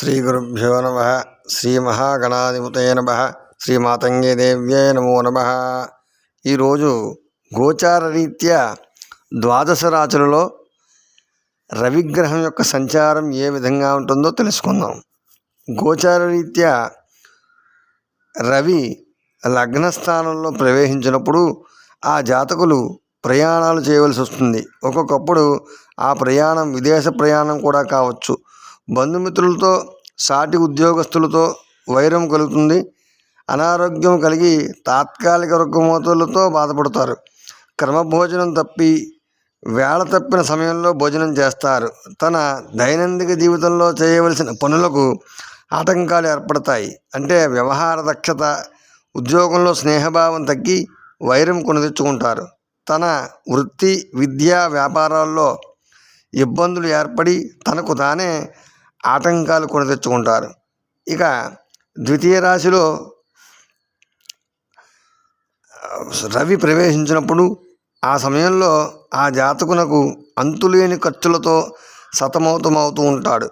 శ్రీగురుభ్యో నమ శ్రీమహాగణాధిపతయ నమ శ్రీమాతంగే దేవ్యే నమో నమ. ఈరోజు గోచార రీత్యా ద్వాదశ రాచులలో రవిగ్రహం యొక్క సంచారం ఏ విధంగా ఉంటుందో తెలుసుకుందాం. గోచార రీత్యా రవి లగ్నస్థానంలో ప్రవేశించినప్పుడు ఆ జాతకులు ప్రయాణాలు చేయవలసి వస్తుంది. ఒక్కొక్కప్పుడు ఆ ప్రయాణం విదేశ ప్రయాణం కూడా కావచ్చు. బంధుమిత్రులతో సాటి ఉద్యోగస్తులతో వైరం కలుగుతుంది. అనారోగ్యం కలిగి తాత్కాలిక రుగ్మతలతో బాధపడతారు. క్రమభోజనం తప్పి వేళ తప్పిన సమయంలో భోజనం చేస్తారు. తన దైనందిక జీవితంలో చేయవలసిన పనులకు ఆటంకాలు ఏర్పడతాయి. అంటే వ్యవహార దక్షత ఉద్యోగంలో స్నేహభావం తగ్గి వైరం కొనదెచ్చుకుంటారు. తన వృత్తి విద్యా వ్యాపారాల్లో ఇబ్బందులు ఏర్పడి తనకు తానే ఆటంకాలు కొని తెచ్చుకుంటారు. ఇక ద్వితీయ రాశిలో రవి ప్రవేశించినప్పుడు ఆ సమయంలో ఆ జాతకునకు అంతులేని ఖర్చులతో సతమతమవుతూ ఉంటాడు.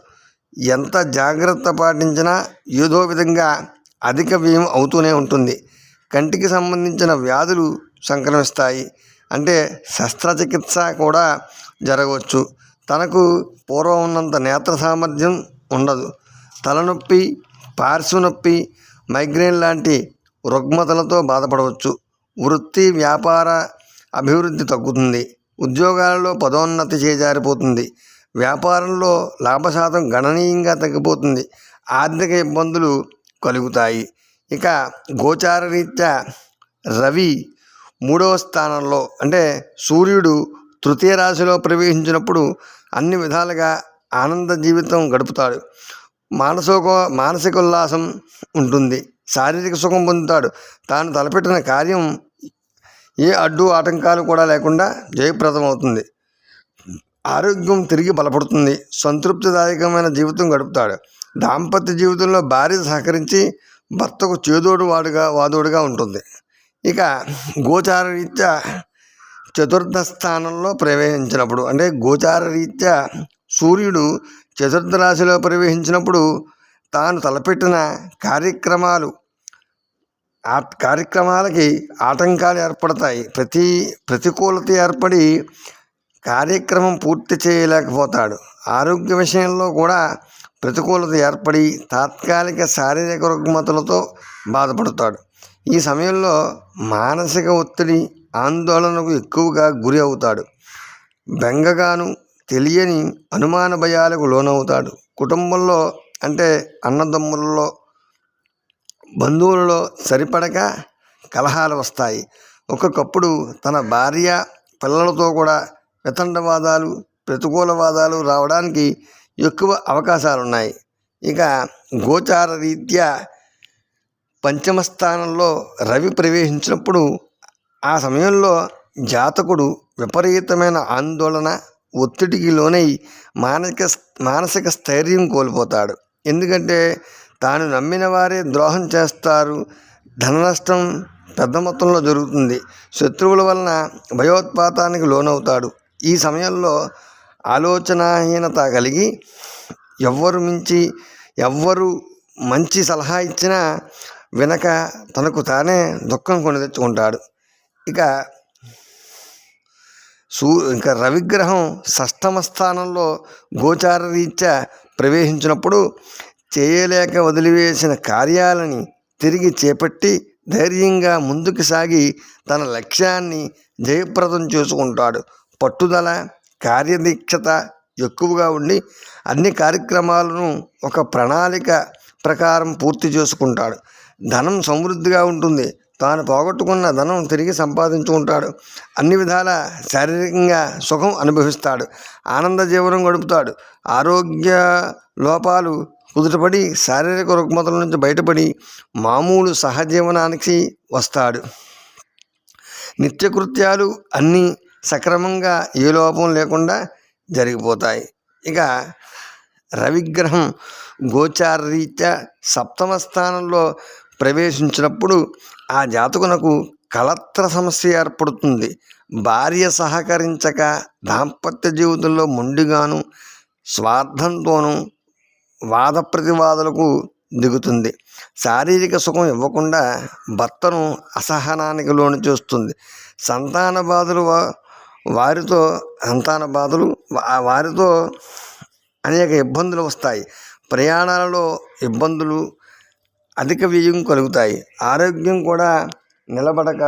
ఎంత జాగ్రత్త పాటించినా ఏదో విధంగా అధిక వ్యయం అవుతూనే ఉంటుంది. కంటికి సంబంధించిన వ్యాధులు సంక్రమిస్తాయి. అంటే శస్త్రచికిత్స కూడా జరగవచ్చు. తనకు పూర్వం ఉన్నంత నేత్ర సామర్థ్యం ఉండదు. తలనొప్పి పార్శ్వనొప్పి మైగ్రేన్ లాంటి రుగ్మతలతో బాధపడవచ్చు. వృత్తి వ్యాపార అభివృద్ధి తగ్గుతుంది. ఉద్యోగాలలో పదోన్నతి చేజారిపోతుంది. వ్యాపారంలో లాభశాతం గణనీయంగా తగ్గిపోతుంది. ఆర్థిక ఇబ్బందులు కలుగుతాయి. ఇక గోచార రీత్యా రవి మూడవ స్థానంలో అంటే సూర్యుడు తృతీయ రాశిలో ప్రవేశించినప్పుడు అన్ని విధాలుగా ఆనంద జీవితం గడుపుతాడు. మానసిక మానసిక ఉల్లాసం ఉంటుంది. శారీరక సుఖం పొందుతాడు. తాను తలపెట్టిన కార్యం ఏ అడ్డు ఆటంకాలు కూడా లేకుండా జయప్రదం అవుతుంది ఆరోగ్యం తిరిగి బలపడుతుంది. సంతృప్తిదాయకమైన జీవితం గడుపుతాడు. దాంపత్య జీవితంలో భార్య సహకరించి భర్తకు చేదోడు వాడుగా వాదోడుగా ఉంటుంది. ఇక గోచార రీత్యా చతుర్థ స్థానంలో ప్రవేశించినప్పుడు అంటే గోచార రీత్యా సూర్యుడు చతుర్థ రాశిలో ప్రవేశించినప్పుడు తాను తలపెట్టిన కార్యక్రమాలు ఆ కార్యక్రమాలకి ఆటంకాలు ఏర్పడతాయి. ప్రతి ప్రతికూలత ఏర్పడి కార్యక్రమం పూర్తి చేయలేకపోతాడు. ఆరోగ్య విషయంలో కూడా ప్రతికూలత ఏర్పడి తాత్కాలిక శారీరక రుగ్మతలతో బాధపడతాడు. ఈ సమయంలో మానసిక ఒత్తిడి ఆందోళనకు ఎక్కువగా గురి అవుతాడు. బెంగగాను తెలియని అనుమాన భయాలకు లోనవుతాడు. కుటుంబంలో అంటే అన్నదమ్ములలో బంధువులలో సరిపడక కలహాలు వస్తాయి. ఒక్కొక్కప్పుడు తన భార్య పిల్లలతో కూడా వితండవాదాలు ప్రతికూలవాదాలు రావడానికి ఎక్కువ అవకాశాలు ఉన్నాయి ఇక గోచార రీత్యా పంచమ స్థానంలో రవి ప్రవేశించినప్పుడు ఆ సమయంలో జాతకుడు విపరీతమైన ఆందోళన ఒత్తిడికి లోనై మానసిక మానసిక స్థైర్యం కోల్పోతాడు. ఎందుకంటే తాను నమ్మిన వారే ద్రోహం చేస్తారు ధన నష్టం పెద్ద మొత్తంలో జరుగుతుంది. శత్రువుల వలన భయోత్పాతానికి లోనవుతాడు. ఈ సమయంలో ఆలోచనాహీనత కలిగి ఎవ్వరు మించి ఎవ్వరు మంచి సలహా ఇచ్చినా వినక తనకు తానే దుఃఖం కొని తెచ్చుకుంటాడు. ఇక సూ ఇంకా రవిగ్రహం షష్టమ స్థానంలో గోచార రీత్యా ప్రవేశించినప్పుడు చేయలేక వదిలివేసిన కార్యాలని తిరిగి చేపట్టి ధైర్యంగా ముందుకు సాగి తన లక్ష్యాన్ని జయప్రదం చేసుకుంటాడు. పట్టుదల కార్యదీక్షత ఎక్కువగా ఉండి అన్ని కార్యక్రమాలను ఒక ప్రణాళిక ప్రకారం పూర్తి చేసుకుంటాడు. ధనం సమృద్ధిగా ఉంటుంది. తాను పోగొట్టుకున్న ధనం తిరిగి సంపాదించుకుంటాడు. అన్ని విధాల శారీరకంగా సుఖం అనుభవిస్తాడు. ఆనంద జీవనం గడుపుతాడు. ఆరోగ్య లోపాలు కుదుటపడి శారీరక రుగ్మతల నుంచి బయటపడి మామూలు సహజీవనానికి వస్తాడు. నిత్యకృత్యాలు అన్నీ సక్రమంగా ఏ లోపం లేకుండా జరిగిపోతాయి. ఇక రవిగ్రహం గోచార రీత్యా సప్తమ స్థానంలో ప్రవేశించినప్పుడు ఆ జాతకునకు కలత్ర సమస్య ఏర్పడుతుంది. భార్య సహకరించక దాంపత్య జీవితంలో మొండిగాను స్వార్థంతోనూ వాద ప్రతివాదులకు దిగుతుంది. శారీరక సుఖం ఇవ్వకుండా భర్తను అసహనానికి లోను చేస్తుంది. సంతాన బాధలు వారితో సంతాన బాధలు వారితో అనేక ఇబ్బందులు వస్తాయి. ప్రయాణాలలో ఇబ్బందులు అధిక వ్యయం కలుగుతాయి. ఆరోగ్యం కూడా నిలబడక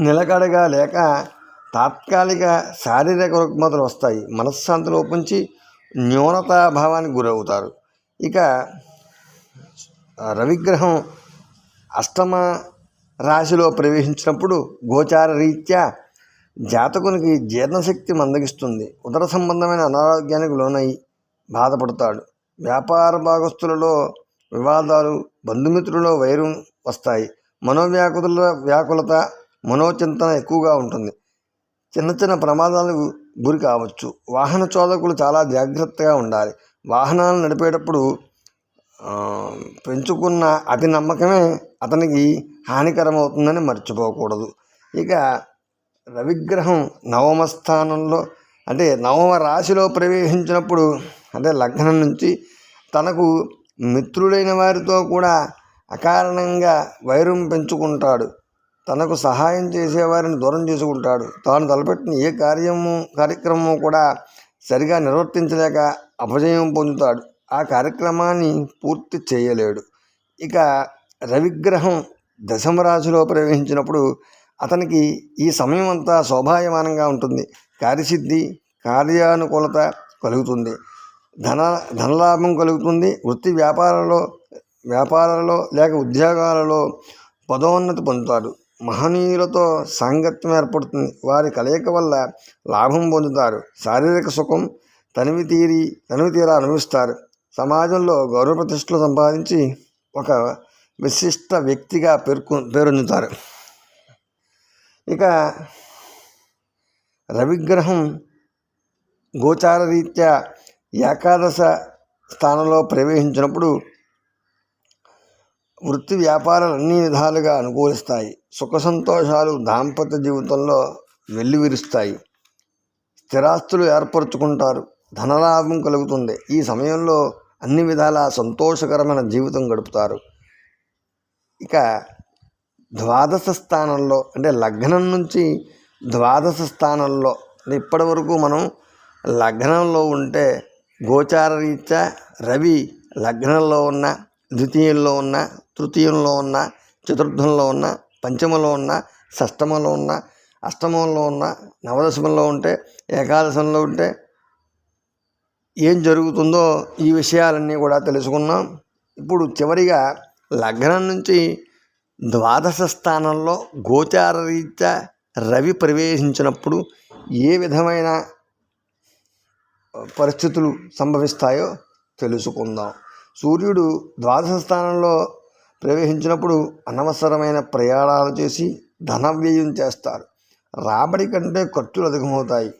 నిలకడగా లేక తాత్కాలిక శారీరక రుగ్మతలు వస్తాయి. మనశ్శాంతి లోపించి న్యూనతాభావానికి గురవుతారు. ఇక రవిగ్రహం అష్టమ రాశిలో ప్రవేశించినప్పుడు గోచార రీత్యా జాతకునికి జీర్ణశక్తి మందగిస్తుంది. ఉదర సంబంధమైన అనారోగ్యానికి లోనై బాధపడతాడు. వ్యాపార భాగస్తులలో వివాదాలు బంధుమిత్రుల్లో వైరం వస్తాయి. మనోవ్యాకుల వ్యాకులత మనోచింతన ఎక్కువగా ఉంటుంది. చిన్న చిన్న ప్రమాదాలకు గురి కావచ్చు. వాహన చోదకులు చాలా జాగ్రత్తగా ఉండాలి. వాహనాలు నడిపేటప్పుడు పెంచుకున్న అతి నమ్మకమే అతనికి హానికరమవుతుందని మర్చిపోకూడదు. ఇక రవిగ్రహం నవమ స్థానంలో అంటే నవమ రాశిలో ప్రవేశించినప్పుడు అంటే లగ్నం నుంచి తనకు మిత్రులైన వారితో కూడా అకారణంగా వైరం పెంచుకుంటాడు. తనకు సహాయం చేసేవారిని దూరం చేసుకుంటాడు. తాను తలపెట్టిన ఏ కార్యము కార్యక్రమము కూడా సరిగా నిర్వర్తించలేక అపజయం పొందుతాడు. ఆ కార్యక్రమాన్ని పూర్తి చేయలేడు. ఇక రవిగ్రహం దశమ రాశిలో ప్రవేశించినప్పుడు అతనికి ఈ సమయం అంతా శోభాయమానంగా ఉంటుంది. కార్యసిద్ధి కార్యానుకూలత కలుగుతుంది. ధన ధనలాభం కలుగుతుంది. వృత్తి వ్యాపారంలో వ్యాపారాలలో లేక ఉద్యోగాలలో పదోన్నతి పొందుతాడు. మహనీయులతో సాంగత్యం ఏర్పడుతుంది. వారి కలయిక వల్ల లాభం పొందుతారు. శారీరక సుఖం తనివి తీరి తనివి తీరా అనుభవిస్తారు. సమాజంలో గౌరవ ప్రతిష్టలు సంపాదించి ఒక విశిష్ట వ్యక్తిగా పేర్కొ పేరొందుతారు. ఇక రవిగ్రహం గోచార రీత్యా ఏకాదశ స్థానంలో ప్రవేశించినప్పుడు వృత్తి వ్యాపారాలు అన్ని విధాలుగా అనుకూలిస్తాయి. సుఖ సంతోషాలు దాంపత్య జీవితంలో వెల్లివిరుస్తాయి. స్థిరాస్తులు ఏర్పరచుకుంటారు. ధనలాభం కలుగుతుంది. ఈ సమయంలో అన్ని విధాల సంతోషకరమైన జీవితం గడుపుతారు. ఇక ద్వాదశ స్థానంలో అంటే లగ్నం నుంచి ద్వాదశ స్థానంలో అంటే ఇప్పటి వరకు మనం లగ్నంలో ఉంటే గోచారరీత్యా రవి లగ్నంలో ఉన్న ద్వితీయంలో ఉన్న తృతీయంలో ఉన్న చతుర్థంలో ఉన్న పంచమలో ఉన్న షష్టమంలో ఉన్న అష్టమంలో ఉన్న నవదశమంలో ఉంటే ఏకాదశంలో ఉంటే ఏం జరుగుతుందో ఈ విషయాలన్నీ కూడా తెలుసుకున్నాం. ఇప్పుడు చివరిగా లగ్నం నుంచి ద్వాదశ స్థానంలో గోచార రీత్యా రవి ప్రవేశించినప్పుడు ఏ విధమైన పరిస్థితులు సంభవిస్తాయో తెలుసుకుందాం. సూర్యుడు ద్వాదశ స్థానంలో ప్రవేశించినప్పుడు అనవసరమైన ప్రయాణాలు చేసి ధన వ్యయం చేస్తారు. రాబడి కంటే ఖర్చులు అధికమవుతాయి.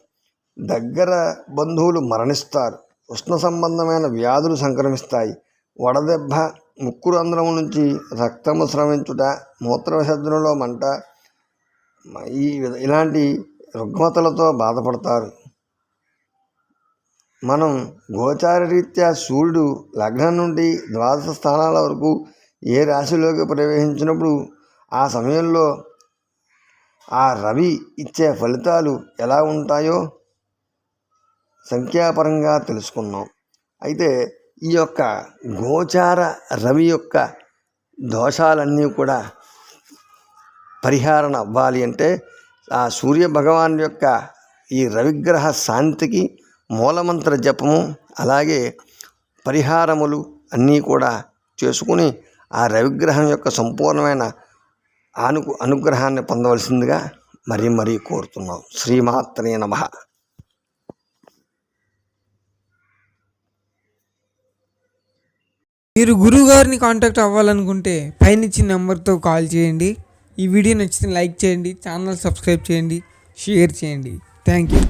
దగ్గర బంధువులు మరణిస్తారు. ఉష్ణ సంబంధమైన వ్యాధులు సంక్రమిస్తాయి. వడదెబ్బ ముక్కు రంధ్రం నుంచి రక్తము స్రవించుట మూత్ర విసర్జనలో మంట ఈ ఇలాంటి రుగ్మతలతో బాధపడతారు. మనం గోచారరీత్యా సూర్యుడు లగ్నం నుండి ద్వాదశ స్థానాల వరకు ఏ రాశిలోకి ప్రవేశించినప్పుడు ఆ సమయంలో ఆ రవి ఇచ్చే ఫలితాలు ఎలా ఉంటాయో సంఖ్యాపరంగా తెలుసుకున్నాం అయితే ఈ యొక్క గోచార రవి యొక్క దోషాలన్నీ కూడా పరిహారణ అవ్వాలి అంటే ఆ సూర్య భగవాన్ యొక్క ఈ రవిగ్రహ శాంతికి మూలమంత్ర జపము అలాగే పరిహారములు అన్నీ కూడా చేసుకుని ఆ రవిగ్రహం యొక్క సంపూర్ణమైన అను అనుగ్రహాన్ని పొందవలసిందిగా మరీ మరీ కోరుతున్నాం. శ్రీమాత్రే నమ. మీరు గురువు గారిని కాంటాక్ట్ అవ్వాలనుకుంటే పైన ఇచ్చిన నెంబర్తో కాల్ చేయండి. ఈ వీడియో నచ్చితే లైక్ చేయండి ఛానల్ సబ్స్క్రైబ్ చేయండి షేర్ చేయండి. Thank you.